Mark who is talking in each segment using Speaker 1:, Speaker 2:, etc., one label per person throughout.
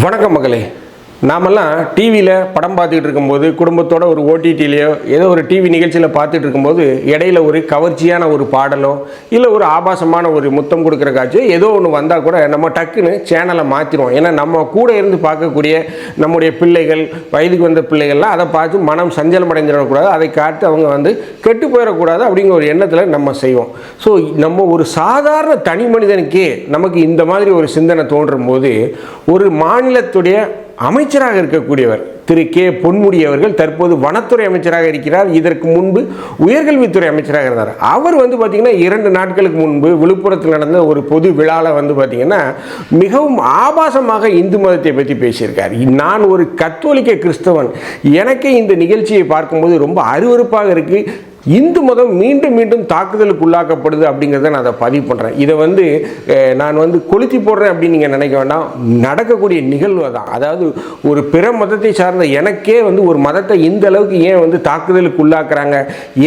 Speaker 1: வணக்கம் மகளே. நாமெல்லாம் டிவியில் படம் பார்த்துக்கிட்டு இருக்கும்போது குடும்பத்தோட ஒரு ஓடிடியிலையோ ஏதோ ஒரு டிவி நிகழ்ச்சியில் பார்த்துட்டு இருக்கும்போது இடையில ஒரு கவர்ச்சியான ஒரு பாடலோ இல்லை ஒரு ஆபாசமான ஒரு முத்தம் கொடுக்குற காட்சியோ ஏதோ ஒன்று வந்தால் கூட நம்ம டக்குன்னு சேனலை மாற்றிடுவோம் ஏன்னா நம்ம கூட இருந்து பார்க்கக்கூடிய நம்முடைய பிள்ளைகள் வயதுக்கு வந்த பிள்ளைகள்லாம் அதை பார்த்து மனம் சஞ்சலம் அடைஞ்சிடக்கூடாது. அதை காட்டு அவங்க வந்து கெட்டு போயிடக்கூடாது அப்படிங்கிற ஒரு எண்ணத்தில் நம்ம செய்வோம். ஸோ நம்ம ஒரு சாதாரண தனி மனிதனுக்கே நமக்கு இந்த மாதிரி ஒரு சிந்தனை தோன்றும் போது ஒரு மாநிலத்துடைய அமைச்சராக இருக்கக்கூடியவர் திரு கே பொன்முடி அவர்கள் தற்போது வனத்துறை அமைச்சராக இருக்கிறார். இதற்கு முன்பு உயர்கல்வித்துறை அமைச்சராக இருந்தார். அவர் வந்து பார்த்திங்கன்னா இரண்டு நாட்களுக்கு முன்பு விழுப்புரத்தில் நடந்த ஒரு பொது விழாவில் வந்து பார்த்திங்கன்னா மிகவும் ஆபாசமாக இந்து மதத்தை பற்றி பேசியிருக்கார். நான் ஒரு கத்தோலிக்க கிறிஸ்தவன். எனக்கே இந்த நிகழ்ச்சியை பார்க்கும்போது ரொம்ப அருவருப்பாக இருக்குது இந்து மதம் மீண்டும் மீண்டும் தாக்குதலுக்கு உள்ளாக்கப்படுது அப்படிங்கிறத நான் அதை பதிவு பண்ணுறேன் இதை வந்து நான் வந்து கொளுத்தி போடுறேன் அப்படின்னு நீங்கள் நினைக்க வேண்டாம். நடக்கக்கூடிய நிகழ்வு தான் அதாவது ஒரு பிற மதத்தை சார்ந்த எனக்கே வந்து ஒரு மதத்தை இந்த அளவுக்கு ஏன் வந்து தாக்குதலுக்கு உள்ளாக்குறாங்க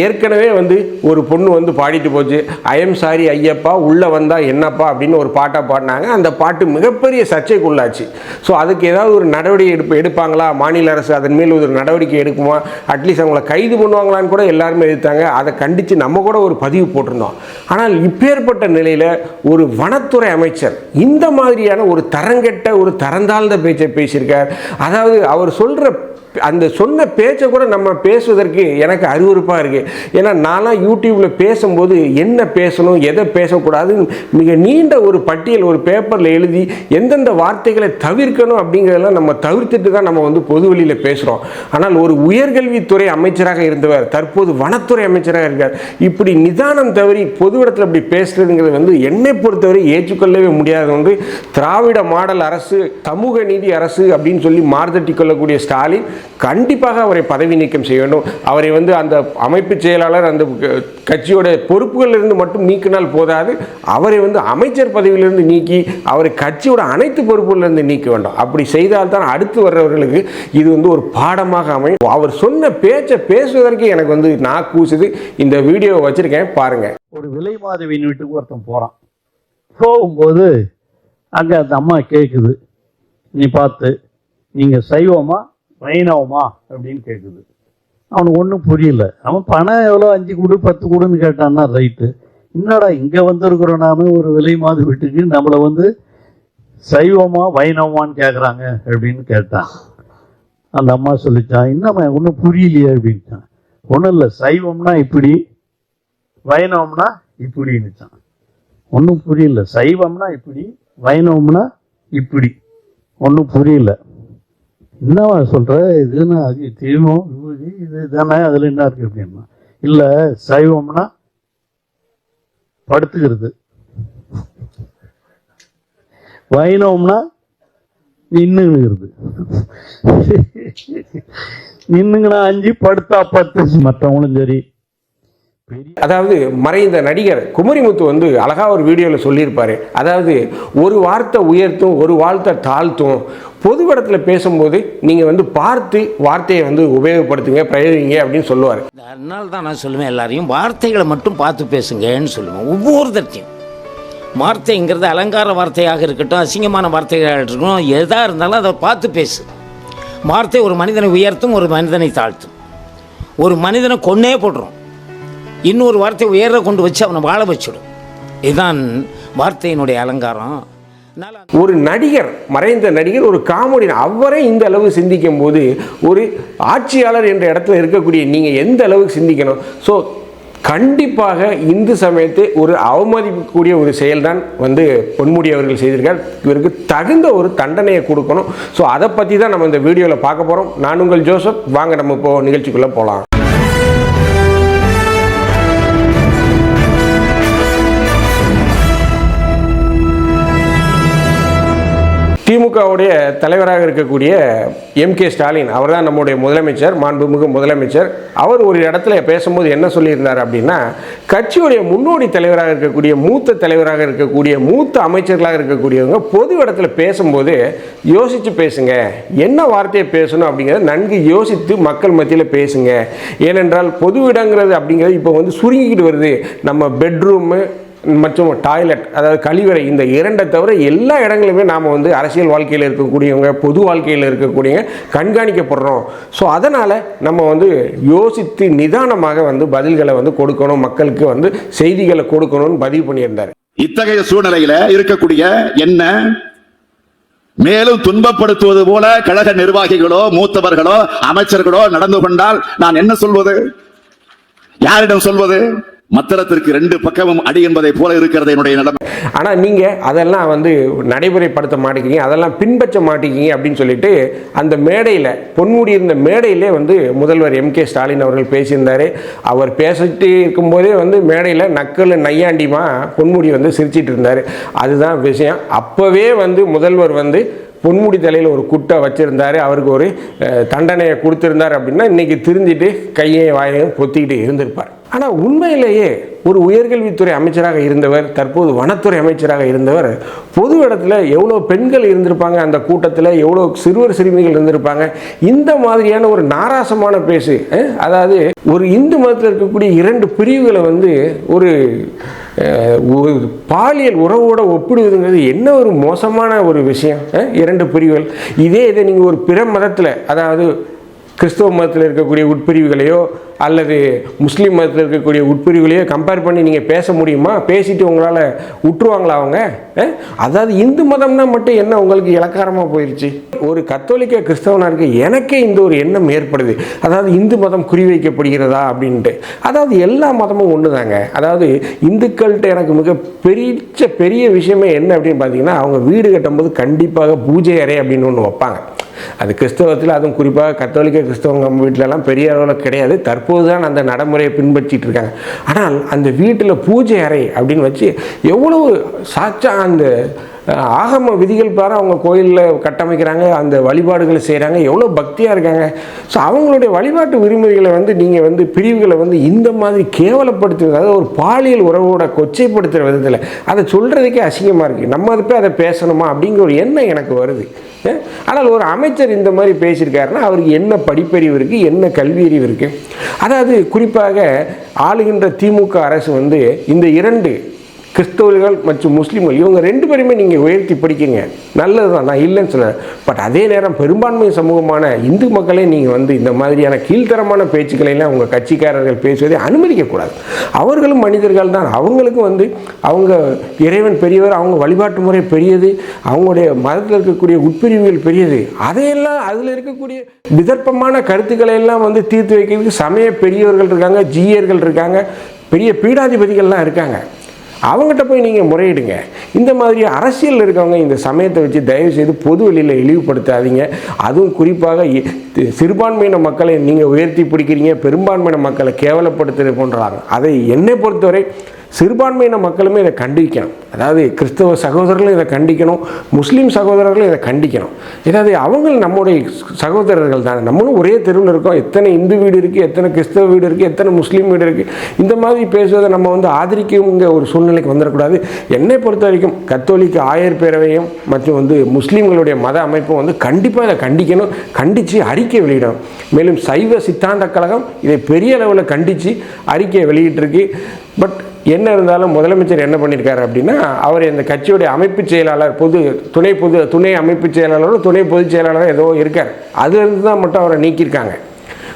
Speaker 1: ஏற்கனவே வந்து ஒரு பொண்ணு வந்து பாடிட்டு போச்சு. ஐஎம் சாரி ஐயப்பா உள்ளே வந்தால் என்னப்பா? அப்படின்னு ஒரு பாட்டை பாடினாங்க. அந்த பாட்டு மிகப்பெரிய சர்ச்சைக்குள்ளாச்சு. ஸோ அதுக்கு ஏதாவது ஒரு நடவடிக்கை எடுப்பு எடுப்பாங்களா? மாநில அரசு அதன் மேல் ஒரு நடவடிக்கை எடுக்குமா? அட்லீஸ்ட் அவங்கள கைது பண்ணுவாங்களான்னு கூட எல்லாருமே எதிர்த்தாங்க அதை கண்டித்து நம்ம கூட ஒரு பதிவு போட்டிருந்தோம். ஆனால் இப்பேற்பட்ட நிலையில் ஒரு வனத்துறை அமைச்சர் இந்த மாதிரியான ஒரு தரங்கெட்ட ஒரு தரந்தாழ்ந்த பேச்சை பேசியிருக்கார். அதாவது அவர் சொல்கிற அந்த சொன்ன பேச்சை கூட நம்ம பேசுவதற்கு எனக்கு அருவருப்பாக இருக்குது ஏன்னா நான்லாம் யூடியூப்பில் பேசும்போது என்ன பேசணும் எதை பேசக்கூடாதுன்னு மிக நீண்ட ஒரு பட்டியல் ஒரு பேப்பரில் எழுதி எந்தெந்த வார்த்தைகளை தவிர்க்கணும் அப்படிங்கிறதெல்லாம் நம்ம தவிர்த்துட்டு தான் நம்ம வந்து பொது வழியில் பேசுகிறோம் ஆனால் ஒரு உயர்கல்வித்துறை அமைச்சராக இருந்தவர் தற்போது வனத்துறை அமைச்சராக இருக்கார். இப்படி நிதானம் தவறி பொது இடத்துல இப்படி பேசுறதுங்கிறது வந்து என்னை பொறுத்தவரை ஏற்றுக்கொள்ளவே முடியாது ஒன்று. திராவிட மாடல் அரசு சமூக நீதி அரசு அப்படின்னு சொல்லி மார்தட்டி கொள்ளக்கூடிய ஸ்டாலின் கண்டிப்பாக அவரை பதவி நீக்கம் செய்யணும் அவரை வந்து அந்த அமைப்பு செயலாளர் அந்த க- கட்சியோட பொறுப்புகளிலிருந்து மட்டும் நீக்கினால் போதாது. அவரை வந்து அமைச்சர் பதவியிலிருந்து நீக்கி அவரை கட்சியோட அனைத்து பொறுப்புகளிலிருந்து நீக்க வேண்டும். அப்படி செய்தால்தான் அடுத்து வர்றவர்களுக்கு இது வந்து ஒரு பாடமாக அமையும். அவர் சொன்ன பேச்சை பேசுவதற்கு எனக்கு வந்து நான் கூசுது இந்த வீடியோவை வச்சிருக்கேன். பாருங்க.
Speaker 2: ஒரு விலை மாதவியின் வீட்டுக்கு ஒருத்தன் போகிறான் போகும்போது அங்கே அந்த அம்மா கேட்குது நீ பார்த்து நீங்கள் சைவமா? வைணவமா அப்படின்னு கேட்குது அவனுக்கு ஒன்றும் புரியல. அவன் பணம் எவ்வளோ அஞ்சு கொடு பத்து கொடுன்னு கேட்டான்னா ரைட்டு என்னடா இங்கே வந்திருக்கிறோம் நாம? ஒரு விலை மாது வீட்டுக்கு. நம்மளை வந்து சைவமா வைணவமான்னு கேட்குறாங்க அப்படின்னு கேட்டான். அந்த அம்மா சொல்லிச்சான் என்னம்மா ஒன்றும் புரியலையே அப்படின்ட்டான். ஒன்றும் இல்லை சைவம்னா இப்படி வைணவம்னா இப்படின்னுச்சான். ஒன்றும் புரியல சைவம்னா இப்படி வைணவம்னா இப்படி. ஒன்றும் புரியல. என்னவா சொல்ற? இதுன்னா அது தீபம் விபூதி இது தானே அதில் என்ன இருக்கு அப்படின்னா? இல்லை சைவம்னா படுத்துக்கிறது. வைணவம்னா நின்னுங்கிறது. நின்னுங்கனா அஞ்சு படுத்தா பத்து. மற்றவங்களும் சரி.
Speaker 1: அதாவது மறைந்த நடிகர் குமரிமுத்து வந்து அழகா ஒரு வீடியோவில் சொல்லியிருப்பாரு. அதாவது ஒரு வார்த்தை உயர்த்தும் ஒரு வார்த்தை தாழ்த்தும். பொது இடத்துல பேசும்போது நீங்கள் வந்து பார்த்து வார்த்தையை வந்து உபயோகப்படுத்துங்க பிரயோகிங்க அப்படின்னு சொல்லுவார்.
Speaker 3: அதனால தான் நான் சொல்லுவேன் எல்லாரையும் வார்த்தைகளை மட்டும் பார்த்து பேசுங்கன்னு சொல்லுவேன். ஒவ்வொருத்தர்த்தையும் வார்த்தைங்கிறது அலங்கார வார்த்தையாக இருக்கட்டும் அசிங்கமான வார்த்தைகளாக இருக்கட்டும் எதாக இருந்தாலும் அதை பார்த்து பேசு. வார்த்தை ஒரு மனிதனை உயர்த்தும் ஒரு மனிதனை தாழ்த்தும். ஒரு மனிதனை கொன்னே போடுறோம் இன்னொரு வார்த்தை உயர கொண்டு வச்சு அவனை வாழ வச்சிடும். இதுதான் வார்த்தையினுடைய அலங்காரம்.
Speaker 1: ஒரு நடிகர் மறைந்த நடிகர் ஒரு காமெடி அவரே இந்த அளவு சிந்திக்கும் போது ஒரு ஆட்சியாளர் என்ற இடத்துல இருக்கக்கூடிய நீங்கள் எந்த அளவுக்கு சிந்திக்கணும்? ஸோ கண்டிப்பாக இந்து சமயத்தை ஒரு அவமதிக்கக்கூடிய ஒரு செயல்தான் வந்து பொன்முடி அவர்கள் செய்திருக்கார். இவருக்கு தகுந்த ஒரு தண்டனையை கொடுக்கணும். ஸோ அதை பற்றி தான் நம்ம இந்த வீடியோவில் பார்க்க போகிறோம் நான் உங்கள் ஜோசப். வாங்க நம்ம இப்போ நிகழ்ச்சிக்குள்ளே போகலாம் திமுகவுடைய தலைவராக இருக்கக்கூடிய எம் கே ஸ்டாலின் அவர் தான் நம்முடைய முதலமைச்சர் மாண்புமிகு முதலமைச்சர். அவர் ஒரு இடத்துல பேசும்போது என்ன சொல்லியிருந்தார் அப்படின்னா கட்சியுடைய முன்னோடி தலைவராக இருக்கக்கூடிய மூத்த தலைவராக இருக்கக்கூடிய மூத்த அமைச்சர்களாக இருக்கக்கூடியவங்க பொது இடத்துல பேசும்போது யோசித்து பேசுங்க. என்ன வார்த்தையை பேசணும் அப்படிங்கிறத நன்கு யோசித்து மக்கள் மத்தியில் பேசுங்க. ஏனென்றால் பொது இடங்கிறது அப்படிங்கிறது இப்போ வந்து சுருங்கிக்கிட்டு வருது. நம்ம பெட்ரூமு மற்றும் டாய்லெட் அதாவது கழிவறை இந்த இரண்டை தவிர எல்லா இடங்களுமே நாம் வந்து அரசியல் வாழ்க்கையில் இருக்கக்கூடியவங்க பொது வாழ்க்கையில் இருக்கக்கூடியவங்க கண்காணிக்கப்படுறோம். ஸோ அதனால் நம்ம வந்து யோசித்து நிதானமாக வந்து பதில்களை வந்து கொடுக்கணும் மக்களுக்கு வந்து செய்திகளை கொடுக்கணும்னு பதிவு பண்ணியிருந்தார்.
Speaker 4: இத்தகைய சூழ்நிலையில இருக்கக்கூடிய என்ன? மேலும் துன்பப்படுத்துவது போல கழக நிர்வாகிகளோ மூத்தவர்களோ அமைச்சர்களோ நடந்து கொண்டால் நான் என்ன சொல்வது? யாரிடம் சொல்வது? மத்திரத்திற்கு ரெண்டு பக்கமும் அடி என்பதை போல இருக்கிறது என்னுடைய நிலைமை.
Speaker 1: ஆனால் நீங்கள் அதெல்லாம் வந்து நடைமுறைப்படுத்த மாட்டேங்கிறீங்க அதெல்லாம் பின்பற்ற மாட்டேங்கிறீங்க அப்படின்னு சொல்லிட்டு அந்த மேடையில் பொன்முடி இருந்த மேடையிலே வந்து முதல்வர் எம். கே. ஸ்டாலின் அவர்கள் பேசியிருந்தார். அவர் பேசிட்டு இருக்கும்போதே வந்து மேடையில் நக்கல் நையாண்டிமா பொன்முடி வந்து சிரிச்சிட்டு இருந்தார். அதுதான் விஷயம். அப்போவே வந்து முதல்வர் வந்து பொன்முடி தலையில் ஒரு குட்டை வச்சுருந்தாரு. அவருக்கு ஒரு தண்டனையை கொடுத்துருந்தார் அப்படின்னா இன்னைக்கு திரிஞ்சிட்டு கையையும் வாயையும் பொத்திக்கிட்டு இருந்திருப்பார். ஆனால் உண்மையிலேயே ஒரு உயர்கல்வித்துறை அமைச்சராக இருந்தவர் தற்போது வனத்துறை அமைச்சராக இருந்தவர் பொது இடத்துல எவ்வளோ பெண்கள் இருந்திருப்பாங்க அந்த கூட்டத்தில் எவ்வளோ சிறுவர் சிறுமிகள் இருந்திருப்பாங்க இந்த மாதிரியான ஒரு நாராசமான பேசு அதாவது ஒரு இந்து மதத்தில் இருக்கக்கூடிய இரண்டு பிரிவுகளை வந்து ஒரு பாலியல் உறவோட ஒப்பிடுவதுங்கிறது என்ன ஒரு மோசமான ஒரு விஷயம் இரண்டு பிரிவுகள். இதே இதை நீங்கள் ஒரு பிற மதத்தில் அதாவது கிறிஸ்தவ மதத்தில் இருக்கக்கூடிய உட்பிரிவுகளையோ அல்லது முஸ்லீம் மதத்தில் இருக்கக்கூடிய உட்பிரிவுகளையோ கம்பேர் பண்ணி நீங்கள் பேச முடியுமா? பேசிட்டு உங்களால் விட்டுருவாங்களா அவங்க? அதாவது இந்து மதம்னா மட்டும் என்ன உங்களுக்கு இலக்காரமாக போயிடுச்சு ஒரு கத்தோலிக்க கிறிஸ்தவனாக இருக்க எனக்கே இந்த ஒரு எண்ணம் ஏற்படுது. அதாவது இந்து மதம் குறிவைக்கப்படுகிறதா அப்படின்ட்டு. அதாவது எல்லா மதமும் ஒன்று தாங்க அதாவது இந்துக்கள்கிட்ட எனக்கு மிக பெரிய பெரிய விஷயமே என்ன அப்படின்னு பார்த்தீங்கன்னா அவங்க வீடு கட்டும்போது கண்டிப்பாக பூஜை அறை அப்படின்னு ஒன்று வைப்பாங்க. அது கிறிஸ்தவத்தில் அதுவும் குறிப்பாக கத்தோலிக்க கிறிஸ்தவங்க வீட்டிலலாம் பெரிய அளவில் கிடையாது. தற்போது தான் அந்த நடைமுறையை பின்பற்றிட்டு இருக்காங்க. ஆனால் அந்த வீட்டில் பூஜை அறை அப்படின்னு வச்சு எவ்வளவு சாச்சா அந்த ஆகம விதிகள் பாரு அவங்க கோயிலில் கட்டமைக்கிறாங்க அந்த வழிபாடுகளை செய்கிறாங்க எவ்வளோ பக்தியாக இருக்காங்க. ஸோ அவங்களுடைய வழிபாட்டு விதிமுறைகளை வந்து நீங்கள் வந்து பிரிவுகளை வந்து இந்த மாதிரி கேவலப்படுத்துறது அதாவது ஒரு பாலியல் உறவோட கொச்சைப்படுத்துகிற விதத்தில் அதை சொல்கிறதுக்கே அசிங்கமாக இருக்குது நம்ம அதை போய் அதை பேசணுமா அப்படிங்கிற ஒரு எண்ணம் எனக்கு வருது. ஆனால் ஒரு அமைச்சர் இந்த மாதிரி பேசியிருக்காருன்னா அவருக்கு என்ன படிப்பறிவு இருக்குது என்ன கல்வி அறிவு இருக்குது அதாவது குறிப்பாக ஆளுகின்ற திமுக அரசு வந்து இந்த இரண்டு கிறிஸ்தவர்கள் மற்றும் முஸ்லீம்கள் இவங்க ரெண்டு பேருமே நீங்கள் உயர்த்தி படிக்கங்க. நல்லது தான் நான் இல்லைன்னு சொல்ல பட் அதே நேரம் பெரும்பான்மை சமூகமான இந்து மக்களே நீங்கள் வந்து இந்த மாதிரியான கீழ்த்தரமான பேச்சுக்களை எல்லாம் உங்கள் கட்சிக்காரர்கள் பேசுவதை அனுமதிக்கக்கூடாது. அவர்களும் மனிதர்கள் தான். அவங்களுக்கும் வந்து அவங்க இறைவன் பெரியவர் அவங்க வழிபாட்டு முறை பெரியது அவங்களுடைய மதத்தில் இருக்கக்கூடிய உட்பிரிவுகள் பெரியது. அதையெல்லாம் அதில் இருக்கக்கூடிய விதர்ப்பமான கருத்துக்களை எல்லாம் வந்து தீர்த்து வைக்கிறதுக்கு சமய பெரியவர்கள் இருக்காங்க ஜீயர்கள் இருக்காங்க பெரிய பீடாதிபதிகள்லாம் இருக்காங்க. அவங்ககிட்ட போய் நீங்கள் முறையிடுங்க. இந்த மாதிரி அரசியலில் இருக்கவங்க இந்த சமயத்தை வச்சு தயவு செய்து பொது வெளியில் இழிவுபடுத்தாதீங்க. அதுவும் குறிப்பாக சிறுபான்மையின மக்களை நீங்கள் உயர்த்தி பிடிக்கிறீங்க பெரும்பான்மையின மக்களை கேவலப்படுத்துறது போன்றாங்க. அதை என்னை பொறுத்தவரை சிறுபான்மையின மக்களுமே இதை கண்டிக்கணும். அதாவது கிறிஸ்தவ சகோதரர்களும் இதை கண்டிக்கணும் முஸ்லீம் சகோதரர்களும் இதை கண்டிக்கணும். ஏதாவது அவங்க நம்முடைய சகோதரர்கள் தானே. நம்மளும் ஒரே தெருவில் இருக்கோம். எத்தனை இந்து வீடு இருக்குது எத்தனை கிறிஸ்தவ வீடு இருக்குது எத்தனை முஸ்லீம் வீடு இருக்குது இந்த மாதிரி பேசுவதை நம்ம வந்து ஆதரிக்குங்கிற ஒரு சூழ்நிலைக்கு வந்துடக்கூடாது. என்னை பொறுத்த வரைக்கும் கத்தோலிக்க ஆயர் பேரவையும் மற்றும் வந்து முஸ்லீம்களுடைய மத அமைப்பும் வந்து கண்டிப்பாக இதை கண்டிக்கணும் கண்டித்து அறிக்கை வெளியிடணும். மேலும் சைவ சித்தாந்த கழகம் இதை பெரிய அளவில் கண்டித்து அறிக்கையை வெளியிட்டிருக்கு. பட் என்ன இருந்தாலும் முதலமைச்சர் என்ன பண்ணியிருக்காரு அப்படின்னா அவர் இந்த கட்சியுடைய அமைப்பு செயலாளர் பொது துணை பொது துணை அமைப்பு செயலாளரும் துணை பொதுச் செயலாளரும் ஏதோ இருக்கார். அதுலேருந்து தான் மட்டும் அவரை நீக்கியிருக்காங்க.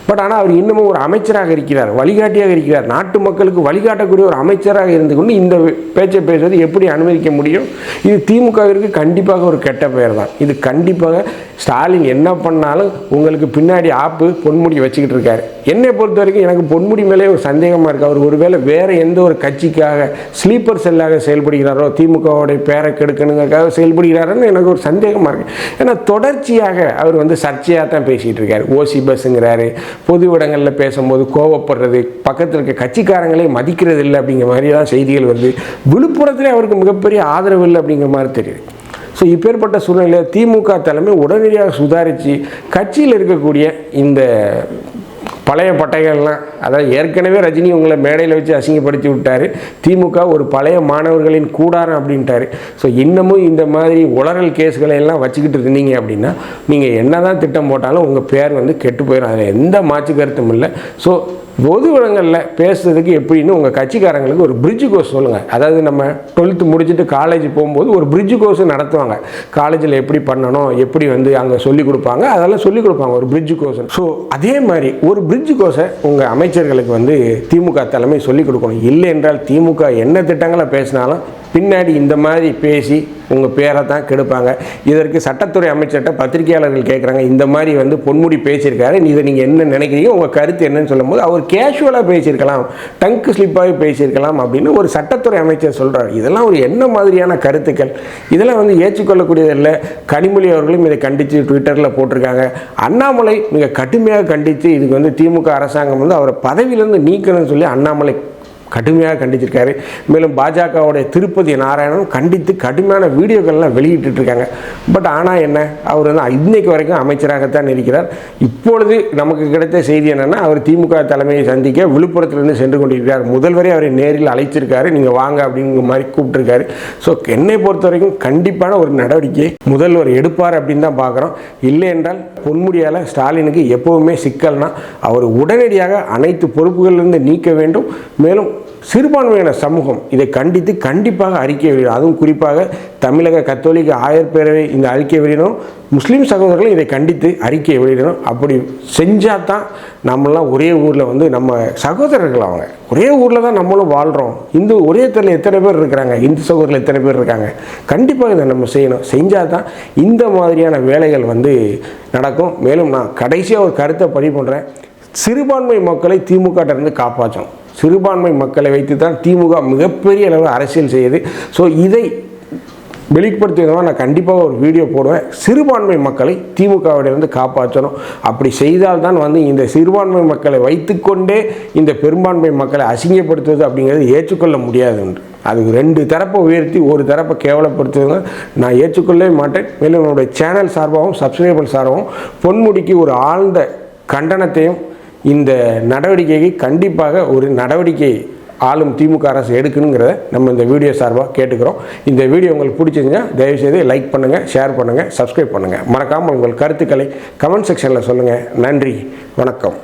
Speaker 1: பட் ஆனால் அவர் இன்னமும் ஒரு அமைச்சராக இருக்கிறார் வழிகாட்டியாக இருக்கிறார். நாட்டு மக்களுக்கு வழிகாட்டக்கூடிய ஒரு அமைச்சராக இருந்து கொண்டு இந்த பேச்சை பேசுவது எப்படி அனுமதிக்க முடியும்? இது திமுகவிற்கு கண்டிப்பாக ஒரு கெட்ட பெயர் தான். இது கண்டிப்பாக ஸ்டாலின் என்ன பண்ணாலும் உங்களுக்கு பின்னாடி ஆப்பு பொன்முடி வச்சுக்கிட்டு இருக்காரு. என்னை பொறுத்த வரைக்கும் எனக்கு பொன்முடி மேலே ஒரு சந்தேகமாக இருக்குது அவர் ஒருவேளை வேறு எந்த ஒரு கட்சிக்காக ஸ்லீப்பர் செல்லாக செயல்படுகிறாரோ திமுகவுடைய பேரை கெடுக்கணுங்கிறதுக்காக செயல்படுகிறாருன்னு எனக்கு ஒரு சந்தேகமாக இருக்குது ஏன்னா தொடர்ச்சியாக அவர் வந்து சர்ச்சையாக தான் பேசிகிட்டு இருக்காரு ஓசி பஸ்ஸுங்கிறாரு பொது இடங்களில் பேசும்போது கோவப்படுறது பக்கத்தில் இருக்க கட்சிக்காரங்களே மதிக்கிறது இல்லை அப்படிங்கிற மாதிரிலாம் செய்திகள் வருது. விழுப்புரத்திலே அவருக்கு மிகப்பெரிய ஆதரவு இல்லை அப்படிங்கிற மாதிரி தெரியுது. ஸோ இப்பேற்பட்ட சூழ்நிலையில் திமுக தலைமை உடனடியாக சுதாரித்து கட்சியில் இருக்கக்கூடிய இந்த பழைய பட்டைகள்லாம் அதாவது ஏற்கனவே ரஜினி உங்களை மேடையில் வச்சு அசிங்கப்படுத்தி விட்டார். திமுக ஒரு பழைய மாணவர்களின் கூடாரம் அப்படின்ட்டாரு. ஸோ இன்னமும் இந்த மாதிரி உளறல் கேஸ்களை எல்லாம் வச்சுக்கிட்டு இருந்தீங்க அப்படின்னா நீங்கள் என்ன தான் திட்டம் போட்டாலும் உங்கள் பேர் வந்து கெட்டு போயிடும் அதில் எந்த மாற்று கருத்தும் இல்லை. ஸோ பொது இடங்களில் பேசுறதுக்கு எப்படின்னு உங்கள் கட்சிக்காரங்களுக்கு ஒரு பிரிட்ஜ் கோர்ஸ் சொல்லுங்கள் அதாவது நம்ம டுவெல்த்து முடிச்சுட்டு காலேஜ் போகும்போது ஒரு பிரிட்ஜ் கோர்ஸ் நடத்துவாங்க. காலேஜில் எப்படி பண்ணணும் எப்படி வந்து அங்கே சொல்லிக் கொடுப்பாங்க அதெல்லாம் சொல்லிக் கொடுப்பாங்க ஒரு பிரிட்ஜ் கோர்ஸ் ஸோ அதே மாதிரி ஒரு பிரிட்ஜ் கோர்ஸை உங்கள் அமைச்சர்களுக்கு வந்து திமுக தலைமை சொல்லிக் கொடுக்கணும். இல்லை என்றால் திமுக என்ன திட்டங்களை பேசினாலும் பின்னாடி இந்த மாதிரி பேசி உங்கள் பேரை தான் கெடுப்பாங்க. இதற்கு சட்டத்துறை அமைச்சர்கிட்ட பத்திரிகையாளர்கள் கேட்குறாங்க இந்த மாதிரி வந்து பொன்முடி பேசியிருக்காரு இதை நீங்கள் என்ன நினைக்கிறீங்க உங்கள் கருத்து என்னன்னு சொல்லும்போது அவர் கேஷுவலாக பேசியிருக்கலாம் டங்க் ஸ்லிப்பாகி பேசியிருக்கலாம் அப்படின்னு ஒரு சட்டத்துறை அமைச்சர் சொல்கிறார் இதெல்லாம் ஒரு என்ன மாதிரியான கருத்துக்கள்? இதெல்லாம் வந்து ஏற்றுக்கொள்ளக்கூடியதில்லை கனிமொழி அவர்களும் இதை கண்டித்து ட்விட்டரில் போட்டிருக்காங்க. அண்ணாமலை மிக கடுமையாக கண்டித்து இதுக்கு வந்து திமுக அரசாங்கம் வந்து அவரை பதவியிலேருந்து நீக்கணும்னு சொல்லி அண்ணாமலை கடுமையாக கண்டிச்சிருக்காரு. மேலும் பாஜகவுடைய திருப்பதி நாராயணனும் கண்டித்து கடுமையான வீடியோக்கள்லாம் வெளியிட்டு இருக்காங்க பட் ஆனால் என்ன அவர் வந்து இன்னைக்கு வரைக்கும் அமைச்சராகத்தான் இருக்கிறார். இப்பொழுது நமக்கு கிடைத்த செய்தி என்னென்னா அவர் திமுக தலைமையை சந்திக்க விழுப்புரத்திலிருந்து சென்று கொண்டிருக்கிறார். முதல்வரே அவரை நேரில் அழைச்சிருக்காரு. நீங்கள் வாங்க அப்படிங்கிற மாதிரி கூப்பிட்டுருக்காரு. ஸோ என்னை பொறுத்த வரைக்கும் கண்டிப்பான ஒரு நடவடிக்கை முதல்வர் எடுப்பார் அப்படின்னு தான் பார்க்குறோம். இல்லை என்றால் பொன்முடியால் ஸ்டாலினுக்கு எப்போவுமே சிக்கல்னா அவர் உடனடியாக அனைத்து பொறுப்புகளிலிருந்து நீக்க வேண்டும். மேலும் சிறுபான்மையான சமூகம் இதை கண்டித்து கண்டிப்பாக அறிக்கை வெளியிடும். அதுவும் குறிப்பாக தமிழக கத்தோலிக்க ஆயர் பேரவை இந்த அறிக்கை வெளியிடணும் முஸ்லீம் சகோதரர்களும் இதை கண்டித்து அறிக்கை வெளியிடணும். அப்படி செஞ்சால் தான் நம்மளாம் ஒரே ஊரில் வந்து நம்ம சகோதரர்கள் அவங்க. ஒரே ஊரில் தான் நம்மளும் வாழ்கிறோம் இந்து ஒரே தெருவில் எத்தனை பேர் இருக்கிறாங்க? இந்து சகோதரர்கள் எத்தனை பேர் இருக்காங்க? கண்டிப்பாக இதை நம்ம செய்யணும். செஞ்சால் தான் இந்த மாதிரியான வேலைகள் வந்து நடக்கும். மேலும் நான் கடைசியாக ஒரு கருத்தை பதிவு பண்ணுறேன் சிறுபான்மை மக்களை திமுக இருந்து காப்பாற்றணும். சிறுபான்மை மக்களை வைத்து தான் திமுக மிகப்பெரிய அளவில் அரசியல் செய்யுது. ஸோ இதை வெளிப்படுத்துவதாக நான் கண்டிப்பாக ஒரு வீடியோ போடுவேன். சிறுபான்மை மக்களை திமுகவிலிருந்து காப்பாற்றணும். அப்படி செய்தால்தான் வந்து இந்த சிறுபான்மை மக்களை வைத்துக்கொண்டே இந்த பெரும்பான்மை மக்களை அசிங்கப்படுத்துவது அப்படிங்கிறது ஏற்றுக்கொள்ள முடியாது உண்டு அதுக்கு ரெண்டு தரப்பை உயர்த்தி ஒரு தரப்பை கேவலப்படுத்துவதை நான் ஏற்றுக்கொள்ளவே மாட்டேன். மேலும் என்னுடைய சேனல் சார்பாகவும் சப்ஸ்கிரைபர் சார்பாகவும் பொன்முடிக்கு ஒரு ஆழ்ந்த கண்டனத்தையும் இந்த நடவடிக்கைக்கு கண்டிப்பாக ஒரு நடவடிக்கை ஆளும் திமுக அரசு எடுக்கணுங்கிறத நம்ம இந்த வீடியோ சார்பாக கேட்டுக்கிறோம். இந்த வீடியோ உங்களுக்கு பிடிச்சிருந்தா தயவுசெய்து லைக் பண்ணுங்கள் ஷேர் பண்ணுங்கள் சப்ஸ்கிரைப் பண்ணுங்கள் மறக்காமல் உங்கள் கருத்துக்களை கமெண்ட் செக்ஷனில் சொல்லுங்கள் நன்றி வணக்கம்.